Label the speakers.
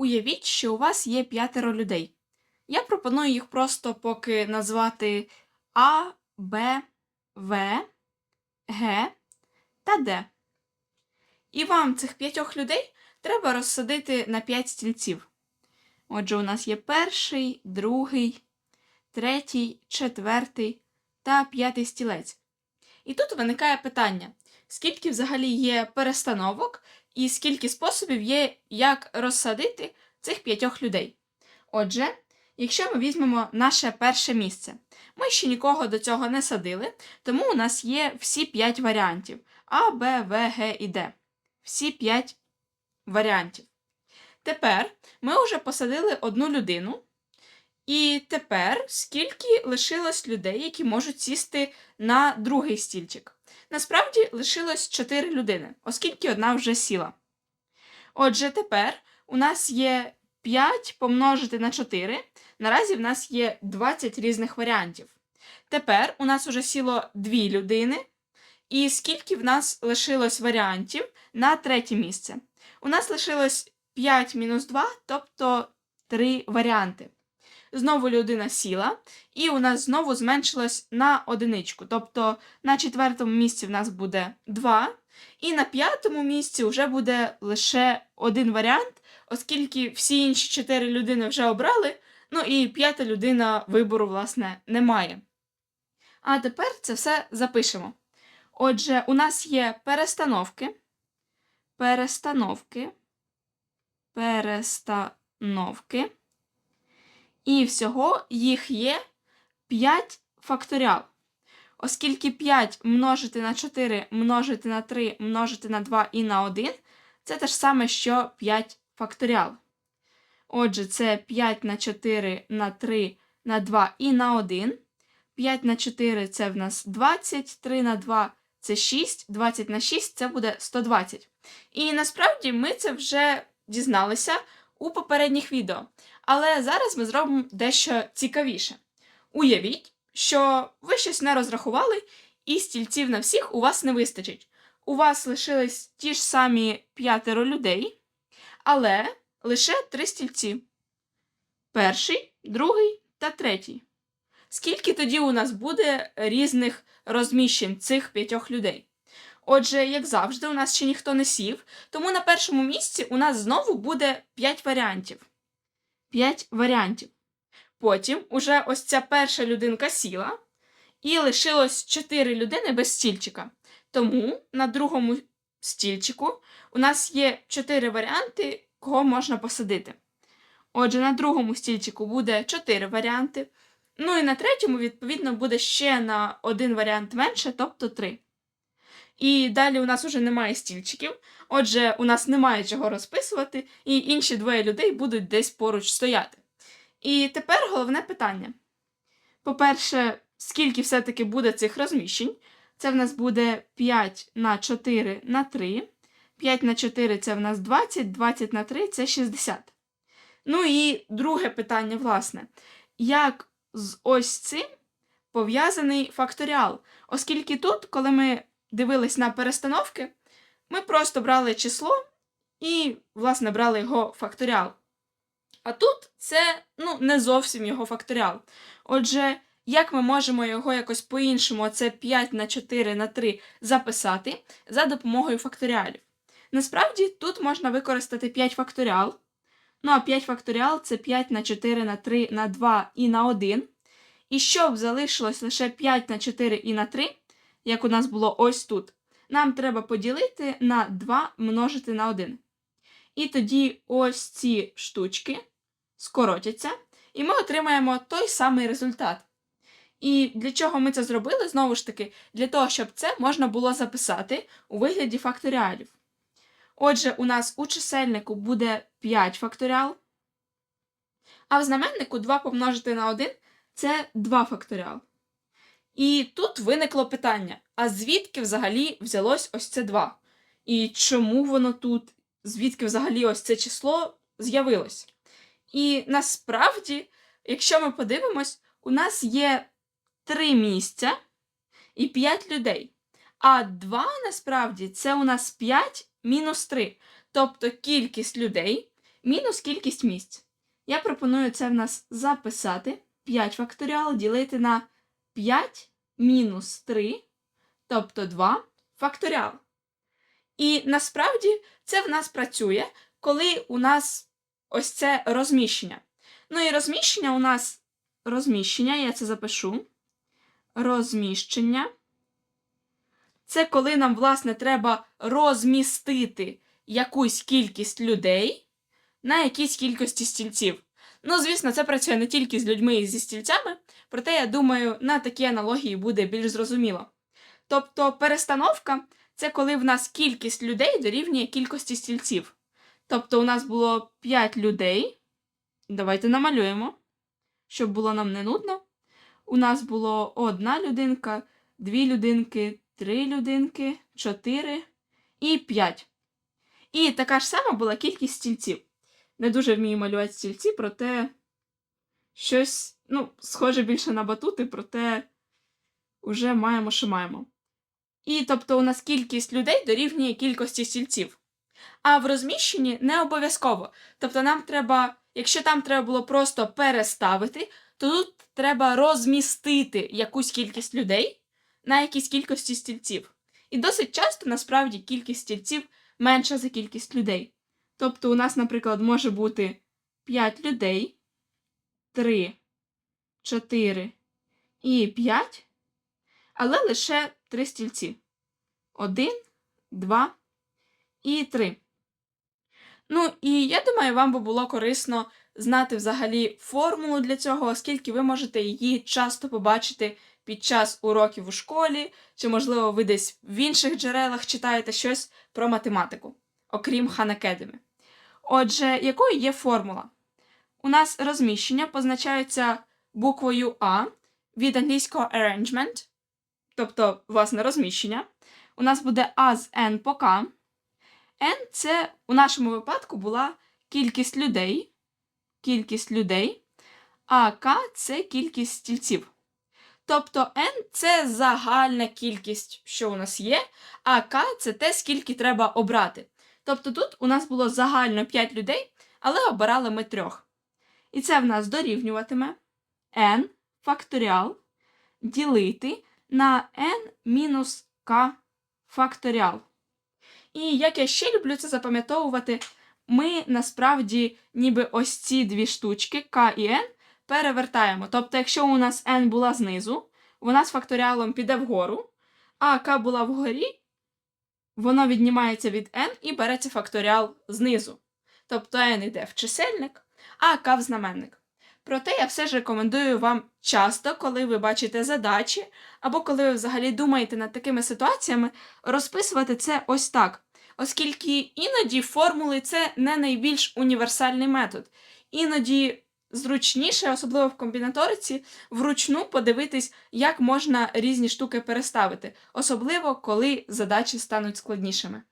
Speaker 1: Уявіть, що у вас є п'ятеро людей. Я пропоную їх просто поки назвати А, Б, В, Г та Д. І вам цих п'ятьох людей треба розсадити на п'ять стільців. Отже, у нас є перший, другий, третій, четвертий та п'ятий стілець. І тут виникає питання: скільки взагалі є перестановок і скільки способів є, як розсадити цих п'ятьох людей. Отже, якщо ми візьмемо наше перше місце, ми ще нікого до цього не садили, тому у нас є всі п'ять варіантів А, Б, В, Г і Д. Всі п'ять варіантів. Тепер ми вже посадили одну людину. І тепер скільки лишилось людей, які можуть сісти на другий стільчик? Насправді лишилось 4 людини, оскільки одна вже сіла. Отже, тепер у нас є 5 помножити на 4. Наразі в нас є 20 різних варіантів. Тепер у нас уже сіло 2 людини. І скільки в нас лишилось варіантів на третє місце? У нас лишилось 5 мінус 2, тобто 3 варіанти. Знову людина сіла, і у нас знову зменшилось на одиничку. Тобто на четвертому місці в нас буде 2, і на п'ятому місці вже буде лише один варіант, оскільки всі інші 4 людини вже обрали, ну і п'ята людина вибору, власне, немає. А тепер це все запишемо. Отже, у нас є перестановки, перестановки, перестановки. І всього їх є 5 факторіал. Оскільки 5 множити на 4 множити на 3 множити на 2 і на 1 це те ж саме, що 5 факторіал. Отже, це 5 на 4 на 3 на 2 і на 1. 5 на 4 це в нас 20, 3 на 2 це 6, 20 на 6 це буде 120. І насправді ми це вже дізналися у попередніх відео. Але зараз ми зробимо дещо цікавіше. Уявіть, що ви щось не розрахували, і стільців на всіх у вас не вистачить. У вас лишились ті ж самі п'ятеро людей, але лише три стільці: перший, другий та третій. Скільки тоді у нас буде різних розміщень цих п'ятьох людей? Отже, як завжди, у нас ще ніхто не сів, тому на першому місці у нас знову буде 5 варіантів. 5 варіантів. Потім уже ось ця перша людинка сіла, і лишилось 4 людини без стільчика. Тому на другому стільчику у нас є 4 варіанти, кого можна посадити. Отже, на другому стільчику буде 4 варіанти. Ну і на третьому, відповідно, буде ще на один варіант менше, тобто 3. І далі у нас уже немає стільчиків, отже, у нас немає чого розписувати, і інші двоє людей будуть десь поруч стояти. І тепер головне питання. По-перше, скільки все-таки буде цих розміщень? Це в нас буде 5 на 4 на 3. 5 на 4 це в нас 20, 20 на 3 це 60. Ну і друге питання, власне, як з ось цим пов'язаний факторіал? Оскільки тут, коли ми дивились на перестановки, ми просто брали число і, власне, брали його факторіал. А тут це ну, не зовсім його факторіал. Отже, як ми можемо його якось по-іншому, це 5 на 4 на 3 записати за допомогою факторіалів? Насправді тут можна використати 5 факторіал. Ну а 5 факторіал це 5 на 4 на 3 на 2 і на 1. І щоб залишилось лише 5 на 4 і на 3, як у нас було ось тут, нам треба поділити на 2 множити на 1. І тоді ось ці штучки скоротяться, і ми отримаємо той самий результат. І для чого ми це зробили? Знову ж таки, для того, щоб це можна було записати у вигляді факторіалів. Отже, у нас у чисельнику буде 5 факторіал, а в знаменнику 2 помножити на 1 це 2 факторіал. І тут виникло питання: а звідки взагалі взялось ось це 2? І чому воно тут, звідки взагалі ось це число з'явилось? І насправді, якщо ми подивимось, у нас є 3 місця і 5 людей. А 2 насправді це у нас 5 мінус 3. Тобто кількість людей мінус кількість місць. Я пропоную це в нас записати. 5 факторіал ділити на 5 мінус 3, тобто 2 факторіал. І насправді це в нас працює, коли у нас ось це розміщення. Ну і розміщення у нас розміщення, я це запишу. Розміщення. Це коли нам, власне, треба розмістити якусь кількість людей на якійсь кількості стільців. Ну, звісно, це працює не тільки з людьми і зі стільцями, проте, я думаю, на такі аналогії буде більш зрозуміло. Тобто, перестановка це коли в нас кількість людей дорівнює кількості стільців. Тобто, у нас було 5 людей. Давайте намалюємо, щоб було нам не нудно. У нас було одна людинка, дві людинки, три людинки, чотири і п'ять. І така ж сама була кількість стільців. Не дуже вмію малювати стільці, проте щось, ну, схоже більше на батути, проте вже маємо, що маємо. І тобто у нас кількість людей дорівнює кількості стільців. А в розміщенні не обов'язково. Тобто нам треба, якщо там треба було просто переставити, то тут треба розмістити якусь кількість людей на якійсь кількості стільців. І досить часто насправді кількість стільців менша за кількість людей. Тобто у нас, наприклад, може бути 5 людей, 3, 4 і 5, але лише 3 стільці. 1, 2 і 3. Ну, і я думаю, вам би було корисно знати взагалі формулу для цього, оскільки ви можете її часто побачити під час уроків у школі, чи, можливо, ви десь в інших джерелах читаєте щось про математику, окрім Khan Academy. Отже, якою є формула? У нас розміщення позначається буквою А від англійського arrangement, тобто, власне, розміщення. У нас буде А з N по K. N це у нашому випадку була кількість людей, кількість людей, а К це кількість стільців. Тобто N це загальна кількість, що у нас є, а К це те, скільки треба обрати. Тобто тут у нас було загально 5 людей, але обирали ми трьох. І це в нас дорівнюватиме n факторіал ділити на n мінус k факторіал. І як я ще люблю це запам'ятовувати, ми насправді ніби ось ці дві штучки k і n перевертаємо. Тобто, якщо у нас n була знизу, вона з факторіалом піде вгору, а k була вгорі, воно віднімається від n і береться факторіал знизу. Тобто n йде в чисельник, а k в знаменник. Проте я все ж рекомендую вам часто, коли ви бачите задачі, або коли ви взагалі думаєте над такими ситуаціями, розписувати це ось так. Оскільки іноді формули це не найбільш універсальний метод. Іноді зручніше, особливо в комбінаториці, вручну подивитись, як можна різні штуки переставити, особливо коли задачі стануть складнішими.